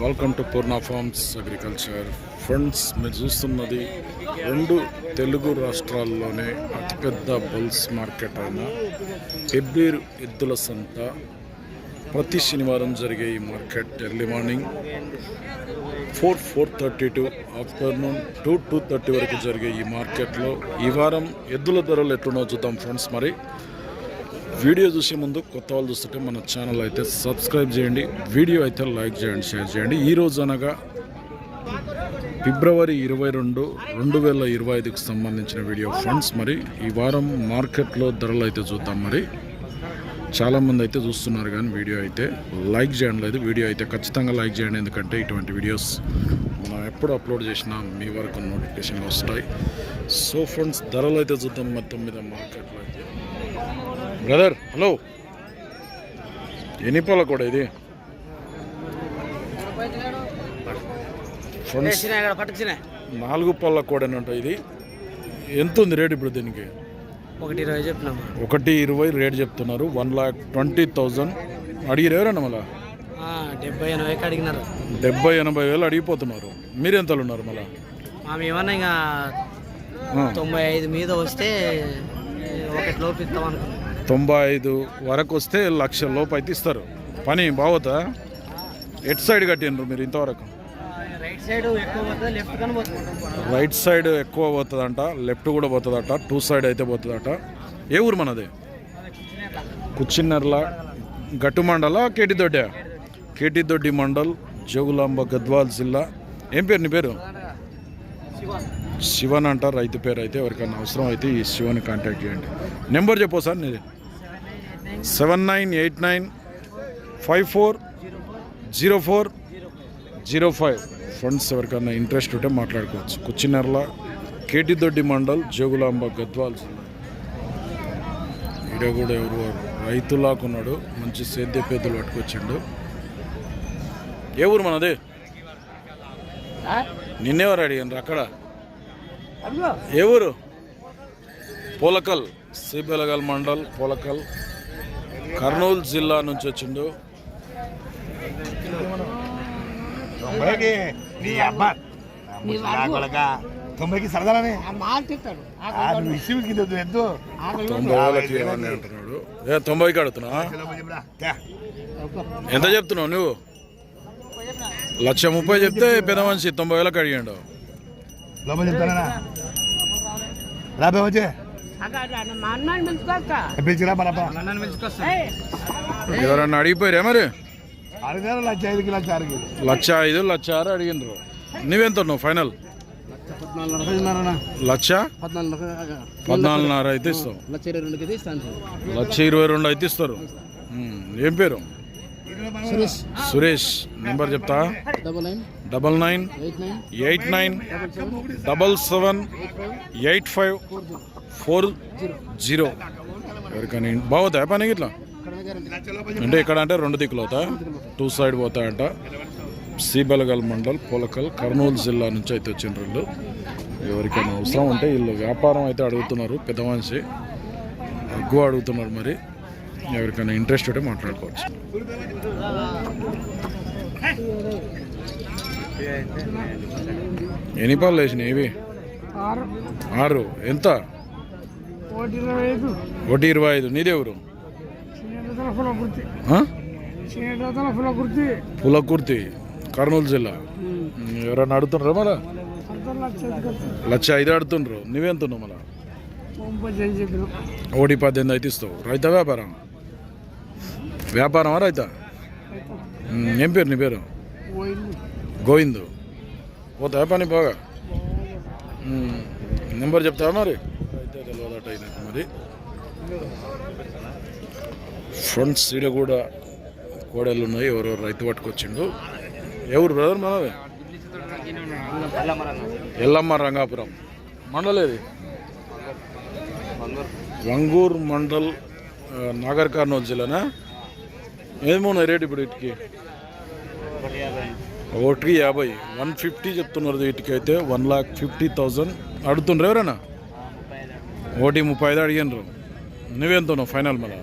Welcome to Purna farms agriculture. Friends మీరు చూస్తున్నది రెండు తెలుగు రాష్ట్రాల్లోనే అతిపెద్ద బుల్స్ మార్కెట్ అయిన ఎబ్బీర్ ఎద్దుల సంత ప్రతి శనివారం జరిగే ఈ market early morning four four thirty to afternoon two two thirty వరకు జరిగే ఈ మార్కెట్లో ఈ వారం ఎద్దుల ధరలు ఎట్లున్నో చూద్దాం ఫ్రెండ్స్. మరి వీడియో చూసే ముందు కొత్త వాళ్ళు చూస్తుంటే మన ఛానల్ అయితే సబ్స్క్రైబ్ చేయండి వీడియో అయితే లైక్ చేయండి షేర్ చేయండి. ఈ రోజు అనగా ఫిబ్రవరి ఇరవై రెండు రెండు వేల ఇరవై ఐదుకు సంబంధించిన వీడియో ఫ్రెండ్స్. మరి ఈ వారం మార్కెట్లో ధరలు అయితే చూద్దాం. మరి చాలామంది అయితే చూస్తున్నారు కానీ వీడియో అయితే లైక్ చేయడం లేదు. వీడియో అయితే ఖచ్చితంగా లైక్ చేయండి. ఎందుకంటే ఇటువంటి వీడియోస్ మనం ఎప్పుడు అప్లోడ్ చేసినా మీ వరకు నోటిఫికేషన్ వస్తాయి. సో ఫ్రెండ్స్ ధరలు అయితే చూద్దాం. మొత్తం మీద మార్కెట్లో అయితే. Brother hello. ఎన్ని పాల కూడా ఇది? ఫ్రెండ్స్ నాలుగు పళ్ళ కోడేనంట ఇది. ఎంత ఉంది రేట్ ఇప్పుడు దీనికి? ఒకటి ఇరవై చెప్పినాము? ఒకటి ఇరవై రేట్ చెప్తున్నారు. వన్ లాక్ ట్వంటీ థౌజండ్ అడిగిరు ఎవరన్నా మళ్ళా? డెబ్బై ఎనభైకి అడిగినారు. డెబ్బై ఎనభై వేలు అడిగిపోతున్నారు. మీరు ఎంతలు ఉన్నారు మళ్ళా? ఏమన్నా ఇంకా తొంభై ఐదు మీద వస్తే ఒకటి లోపు ఇస్తాం అనుకున్నాం. తొంభై ఐదు వరకు వస్తే లక్ష లోపు అయితే ఇస్తారు. పని బాగోతా ఎట్ సైడ్ కట్టిండ్రు మీరు ఇంతవరకు? సైడ్ ఎక్కువ పోతుంది లెఫ్ట్ కానీ పోతుంది. రైట్ సైడ్ ఎక్కువ పోతుందంట లెఫ్ట్ కూడా పోతుందట టూ సైడ్ అయితే పోతుందట. ఏ ఊరు మనది? కుచ్చిన్నర్ల గట్టు మండల కేటిదొడ్డ కేటిదొడ్డి మండల్ జోగులాంబ గద్వాల్ జిల్లా. ఏం పేరు నీ పేరు? శివన్ అంట రైతు పేరు అయితే ఎవరికైనా అవసరం అయితే ఈ శివని కాంటాక్ట్ చేయండి. నెంబర్ చెప్పు సార్ నీది. Seven nine eight nine five four zero four zero five. Friends ఎవరికైనా ఇంట్రెస్ట్ ఉంటే మాట్లాడుకోవచ్చు. కుచ్చినర్ల కేటిదొడ్డి మండల్ జోగులాంబ గద్వాల్. జిల్లా ఈడ కూడా ఎవరు రైతులాకున్నాడు. మంచి సేద్య పేదలు పట్టుకొచ్చిండు. ఏ ఊరు మనది? నిన్నేవారు అడిగాను అక్కడ? ఏ ఊరు? పోలకల్ సిబెలగల్ మండల్ పోలకల్. కర్నూలు జిల్లా నుంచి వచ్చిండు. తొంభైకి నీ అబ్బా. కొలక తొంభైకి నువ్వు కింద ఇవ్వండి అంటున్నాడు. ఏ తొంభైకి అడుగుతున్నా ఎంత చెప్తున్నావు నువ్వు? లక్ష ముప్పై చెప్తే పెద్ద మనిషి తొంభై వేలకు అడిగాడు. లోపల చెప్తానా రాబే వచ్చే. ఎవరన్నా అడిగిపోయారా మరి? అడిగారు లక్ష ఐదుకి లక్ష ఆరుకి. లక్ష ఐదు లక్ష ఆరు అడిగినరు నువ్వెంత ఉన్నావు ఫైనల్? లక్ష పద్నాలుగున్నర అయితే ఇస్తావు. లక్ష ఇరవై రెండు అయితే ఇస్తారు. ఏం పేరు? సురేష్. నెంబర్ చెప్తా. Double nine. Eight nine. Double seven. Eight five. Four zero. ఎవరికని బాగుతాయా పని ఇట్లా అంటే ఇక్కడ అంటే రెండు దిక్కులు అవుతా. టూ సైడ్ పోతాయంట. సీబలగల్ మండల్ పొలకల్ కర్నూలు జిల్లా నుంచి అయితే వచ్చిన వీళ్ళు ఎవరికైనా అవసరం ఉంటే వీళ్ళు వ్యాపారం అయితే అడుగుతున్నారు పెద్ద మనిషి. ఎక్కువ అడుగుతున్నారు మరి. ఎవరికైనా ఇంట్రెస్ట్ ఉంటే మాట్లాడుకోవచ్చు. ఎన్ని పాలు వేసినాయి ఇవి? ఆరు. ఎంత? ఒకటి ఇరవై ఐదు. నీదెవరు? పులకుర్తి కర్నూలు జిల్లా. ఎవరన్నా అడుగుతుండ్రా మళ్ళా? లక్ష ఐదు అడుగుతుండ్రు. నువ్వెంతున్నావు మళ్ళా? ఒకటి పద్దెనిమిది అయితే ఇస్తావు. రైత వ్యాపారం? వ్యాపారమా రైత? ఏం పేరు నీ పేరు? గోవిందు. పోతా పని బాగా? నెంబర్ చెప్తావా మరి? అయితే తెలియదట అయినట్టు మరి. ఫ్రంట్ సీడ కూడా కోడలు ఉన్నాయి ఎవరెవరు రైతు పట్టుకొచ్చిండు. ఎవరు బ్రదర్ మనది? ఎల్లమ్మ రంగాపురం. మండలేది వంగూర్ మండల్ నాగర్ కర్నూలు జిల్లానా? ఏమున్నాయి రేట్ ఇప్పుడు వీటికి ఒకటికి యాభై. వన్ ఫిఫ్టీ చెప్తున్నారు వీటికి అయితే వన్ లాక్ ఫిఫ్టీ థౌజండ్. అడుగుతుండ్రు ఎవరైనా? ఒకటి ముప్పై ఐదు అడిగినరు నువ్వెంత ఫైనల్ మళ్ళీ?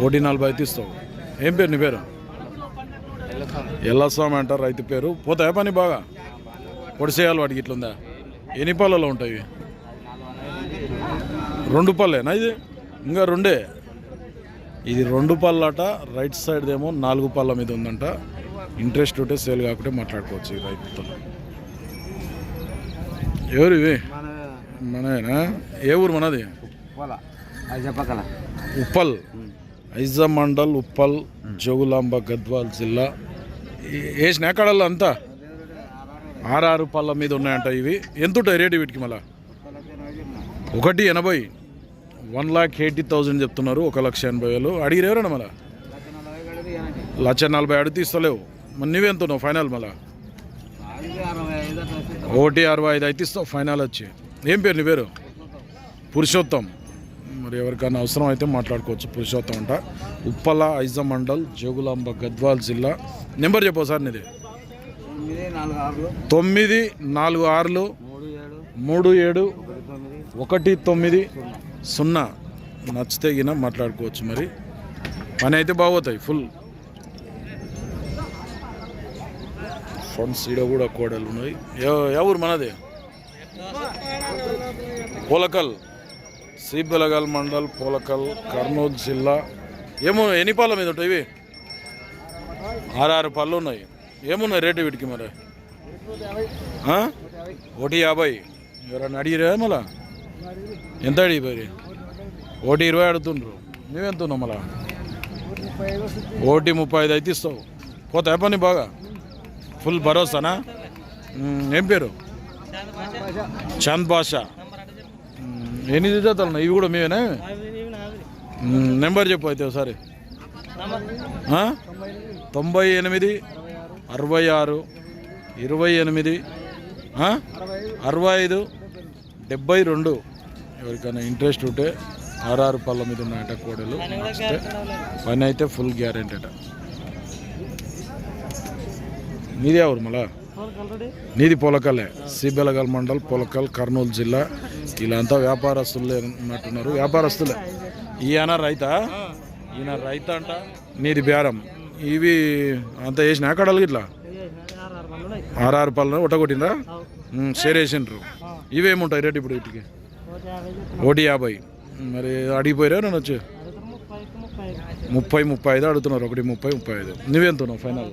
ఒకటి నలభై అయితే ఇస్తావు ఏం పేరు నీ పేరు? ఎల్లస్వామి అంటారు రైతు పేరు. పోతాయా పని బాగా? పొడిసేయాలి వాటికి ఇట్లుందా? ఎన్ని పళ్ళలో ఉంటాయి? రెండు పళ్ళేనా ఇది? ఇంకా రెండే? ఇది రెండు పళ్ళట రైట్ సైడ్ ఏమో నాలుగు పళ్ళ మీద ఉందంట. ఇంట్రెస్ట్ ఉంటే సేల్ కాకుంటే మాట్లాడుకోవచ్చు ఈ రైతుతో. ఎవరు ఇవి మనవేనా ఏ ఊరు మనది? ఉప్పల్. ఐజా మండల్ ఉప్పల్ జోగులాంబ గద్వాల్ జిల్లా. ఏ వేసిన ఎక్కడల్లా అంతా? ఆరారు పళ్ళ మీద ఉన్నాయంట ఇవి. ఎంత ఉంటాయి రేటు వీటికి మళ్ళా? ఒకటి ఎనభై. వన్ లాక్ ఎయిటీ థౌజండ్ చెప్తున్నారు. ఒక లక్ష ఎనభై వేలు. అడిగిరు ఎవరన్నా మళ్ళా? లక్ష నలభై అడిగి ఇస్తలేవు మరి నువ్వెంత ఉన్నావు ఫైనల్ మళ్ళా? ఒకటి అరవై ఐదు అయితే ఇస్తావు. ఫైనల్ వచ్చి. ఏం పేరు నీ పేరు? పురుషోత్తం. మరి ఎవరికైనా అవసరం అయితే మాట్లాడుకోవచ్చు. పురుషోత్తం అంట ఉప్పల ఐజా మండల్ జోగులాంబ గద్వాల్ జిల్లా. నెంబర్ చెప్పు సార్ నీది. తొమ్మిది నాలుగు ఆరులు. మూడు ఏడు. ఒకటి తొమ్మిది. సున్నా. నచ్చితే గిన మాట్లాడుకోవచ్చు మరి. పని అయితే బాగోతాయి ఫుల్. ఫండ్స్ ఈడ కూడా కోడలు ఉన్నాయి. ఎవ- ఎవరు మనది? పోలకల్. శ్రీబెలగల్ మండల్ పోలకల్ కర్నూలు జిల్లా. ఏమో ఎన్ని పాల మీద ఉంటాయి ఇవి? ఆరారు పళ్ళు ఉన్నాయి. ఏమున్నాయి రేటు వీటికి మరి? ఒకటి యాభై. ఎవరన్నా అడిగిరా మళ్ళా? ఎంత అడిగిపోయి ఒకటి ఇరవై అడుగుతుండ్రు. నువ్వెంత ఉన్నావు మళ్ళా? ఒకటి ముప్పై ఐదు అయితే ఇస్తావు. పోతా పని బాగా? ఫుల్ భరోసానా? ఏం పేరు? చంద్ బాషా. ఎన్ని జతలు ఇవి కూడా మేమేనా? నెంబర్ చెప్పు అయితే ఒకసారి? తొంభై ఎనిమిది అరవై ఆరు ఇరవై ఎనిమిది? అరవై ఐదు డెబ్బై రెండు. ఎవరికైనా ఇంట్రెస్ట్ ఉంటే ఆర్ఆర్ పళ్ళ మీద ఉన్నాయట కోడలు పని అయితే ఫుల్ గ్యారెంటీ అట. నీది ఎవరు మళ్ళా? నీది పొలకలే సిబెలగల్ మండల్ పొలకల్ కర్నూలు జిల్లా. వీళ్ళంతా వ్యాపారస్తులే ఉన్నట్టున్నారు వ్యాపారస్తులే. ఈయన రైతా? ఈయన రైత అంట. నీది బేరం. ఇవి అంత వేసిన కడలు ఇట్లా ఆర్ఆర్ పళ్ళ ఒట్టగొట్టిందా? షేర్ వేసిండ్రు ఇవేముంటాయి రేటు ఇప్పుడు వీటికి? ఒకటి యాభై. మరి అడిగిపోయారా నేను వచ్చి? ముప్పై ముప్పై ఐదు అడుగుతున్నారు. ఒకటి ముప్పై ముప్పై ఐదు. నువ్వెంత ఉన్నావు? ఫైనల్?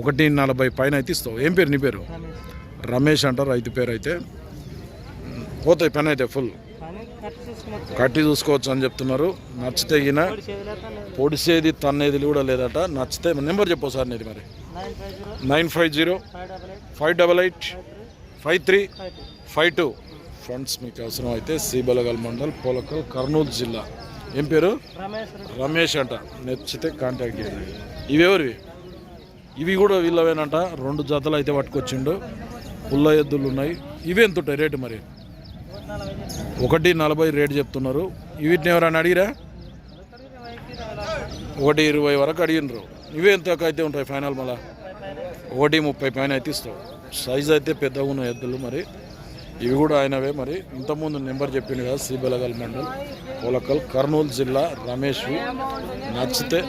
ఒకటి నలభై పైన అయితే ఇస్తావు. ఏం పేరు నీ పేరు? రమేష్. అంటారు రైతు పేరు అయితే. పోతాయి పని అయితే ఫుల్ కట్టి చూసుకోవచ్చు అని చెప్తున్నారు. నచ్చితే గిన పొడిసేది తన్నేది కూడా లేదట. నచ్చితే నెంబర్ చెప్పు సార్ నీది మరి. Nine five zero. Five double eight. Five three. Five two. Friends మీకు అవసరం అయితే శ్రీబలగల్ మండల్ పోలకల్ కర్నూలు జిల్లా. ఏం పేరు? రమేష్ అంట. నచ్చితే కాంటాక్ట్ చేయండి. ఇవి ఎవరివి? ఇవి కూడా వీళ్ళవేనంట. రెండు జతలు అయితే పట్టుకొచ్చిండు. పుల్ల ఎద్దులు ఉన్నాయి. ఇవి ఎంత ఉంటాయి రేటు మరి? ఒకటి నలభై రేటు చెప్తున్నారు. వీటిని ఎవరైనా అడిగిరా? ఒకటి ఇరవై వరకు అడిగినరు ఇవి ఎంత అయితే ఉంటాయి ఫైనల్ మళ్ళా? ఒకటి ముప్పై పైన అయితే ఇస్తావు. సైజ్ అయితే పెద్దగా ఉన్న ఎద్దులు మరి. ఇవి కూడా ఆయనవే మరి. ఇంతకుముందు నెంబర్ చెప్పింది కదా శ్రీబెలగల్ మండల్ కొలకల్ కర్నూలు జిల్లా రమేష్ నచ్చితే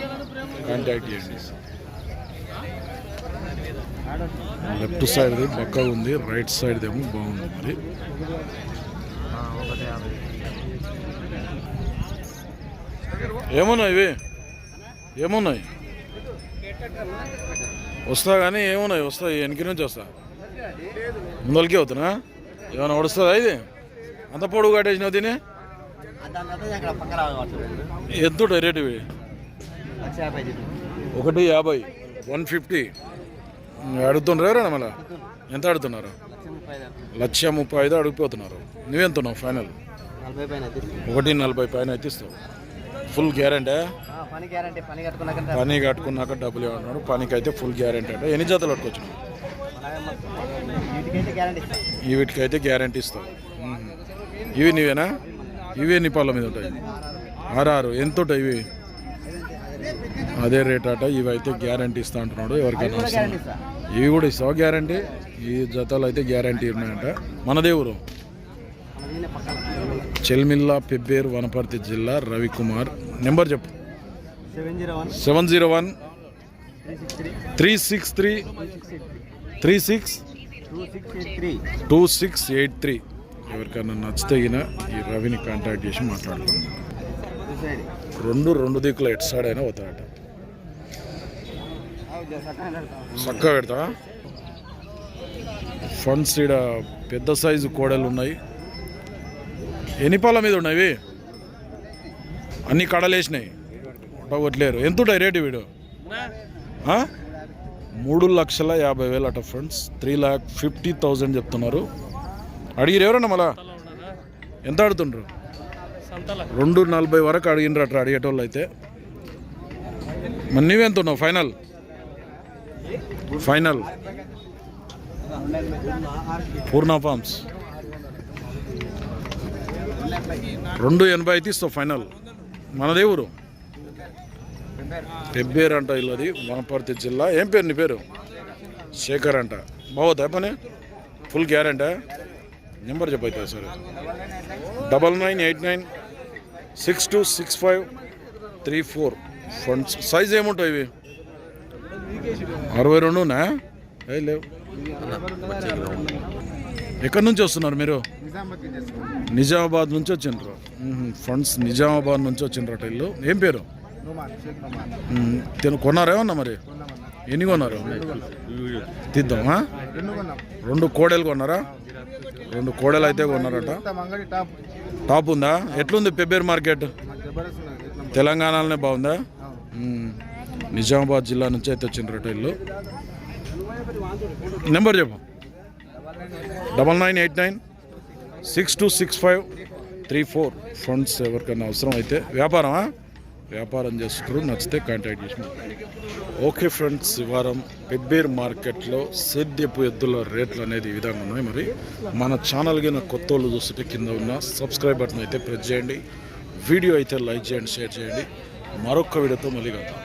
కాంటాక్ట్ చేయండి. లెఫ్ట్ సైడ్ది పక్క ఉంది రైట్ సైడ్ ఏమో బాగుంది మరి. ఏమున్నాయి ఇవి? ఏమున్నాయి? వస్తా కానీ ఏమున్నాయి? వస్తాయి వెనక నుంచి వస్తా. ముందరికి అవుతున్నా? ఏమైనా వస్తుందా ఇది? అంత పొడుగు కట్టేసినావు తిని ఎంత రేటు ఇవి? ఒకటి యాభై వన్ ఫిఫ్టీ. అడుగుతుండ్రు ఎవరైనా మళ్ళా? ఎంత అడుగుతున్నారు? లక్ష ముప్పై ఐదు అడిగిపోతున్నారు. నువ్వెంత ఉన్నావు ఫైనల్ ఒకటి నలభై పైన అయితే ఇస్తావు. Full guarantee? పని కట్టుకున్నాక డబ్బులు ఏమన్నాడు పనికి అయితే ఫుల్ గ్యారంటీ అంటే. ఎన్ని జతలు పట్టుకొచ్చినావు? ఈ వీటికైతే గ్యారంటీ ఇస్తావు. ఇవి నీవేనా? ఇవి ఎన్ని పళ్ళ మీద ఉంటాయి. ఆర్ఆర్. ఎంత ఉంటాయి ఇవి? అదే రేట్ అట ఇవి అయితే గ్యారంటీ ఇస్తా అంటున్నాడు ఎవరికైనా. ఇవి కూడా ఇస్తావా గ్యారంటీ? ఈ జతలు అయితే గ్యారంటీ ఉన్నాయంట. మన దేవురు చెల్మిల్లా పెబ్బేరు వనపర్తి జిల్లా రవికుమార్. నెంబర్ చెప్పు. Seven zero one. Three six three. Three six. Two six eight three. ఎవరికైనా నచ్చితే గిన ఈ రవిని కాంటాక్ట్ చేసి మాట్లాడుకుందాం. రెండు రెండు దిక్కుల ఎటు సైడ్ అయినా పోతాడట. చక్కగా పెడతావా? ఫండ్స్ ఈడ పెద్ద సైజు కోడలు ఉన్నాయి. ఎన్ని పాల మీద ఉన్నాయి అన్ని కడలేసినాయి కొట్టలేరు ఎంత ఉంటాయి రేటు వీడు? మూడు లక్షల యాభై వేలు అట friends three lakh fifty thousand చెప్తున్నారు. అడిగిరు ఎవరన్నా మళ్ళా? ఎంత అడుగుతుండ్రు రెండు నలభై వరకు అడిగినరట అట్లా అడిగేటోళ్ళు అయితే. మరి నువ్వెంత ఉన్నావు? ఫైనల్ ఫైనల్ పూర్ణ ఫార్మ్స్ రెండు ఎనభై అయితే ఇస్తావు ఫైనల్ మనదే ఊరు. పెబ్బేరు అంట ఇల్లది? వనపర్తి జిల్లా. ఏం పేరు నీ పేరు? శేఖర్ అంట. బాగుతా పని? ఫుల్ గ్యారెంటా నెంబర్ చెప్పైతే సరే double nine eight nine six two six five three four funds size ఏముంటాయి ఇవి? అరవై రెండునా? ఏ లేవు. ఎక్కడి నుంచి వస్తున్నారు మీరు? నిజామాబాద్ నుంచి వచ్చిండ్రు. ఫండ్స్ నిజామాబాద్ నుంచి వచ్చిండ్రట ఇల్లు. ఏం పేరు? తిను కొన్నారేమన్నా మరి? ఎన్ని కొన్నారు? తీద్దామా? రెండు కోడలు కొన్నారా? రెండు కోడలు అయితే కొన్నారట. టాప్ ఉందా? ఎట్లుంది పెబ్బేరు మార్కెట్? తెలంగాణలోనే బాగుందా? నిజామాబాద్ జిల్లా నుంచి అయితే వచ్చిన ఇల్లు. నెంబర్ చెప్పు. Double nine eight nine six two six five three four. Funds ఎవరికైనా అవసరం అయితే వ్యాపారమా? వ్యాపారం చేస్తుంటారు నచ్చితే కాంటాక్ట్ చేసిన. ఓకే ఫ్రెండ్స్ ఈ వారం పెబ్బేర్ మార్కెట్లో సేద్యపు ఎద్దుల రేట్లు అనేది ఈ విధంగా ఉన్నాయి. మరి మన ఛానల్ కింద కొత్త వాళ్ళు చూస్తుంటే కింద ఉన్న సబ్స్క్రైబ్ బటన్ అయితే ప్రెస్ చేయండి. వీడియో అయితే లైక్ చేయండి షేర్ చేయండి. మరొక వీడియోతో మళ్ళీ కలుద్దాం.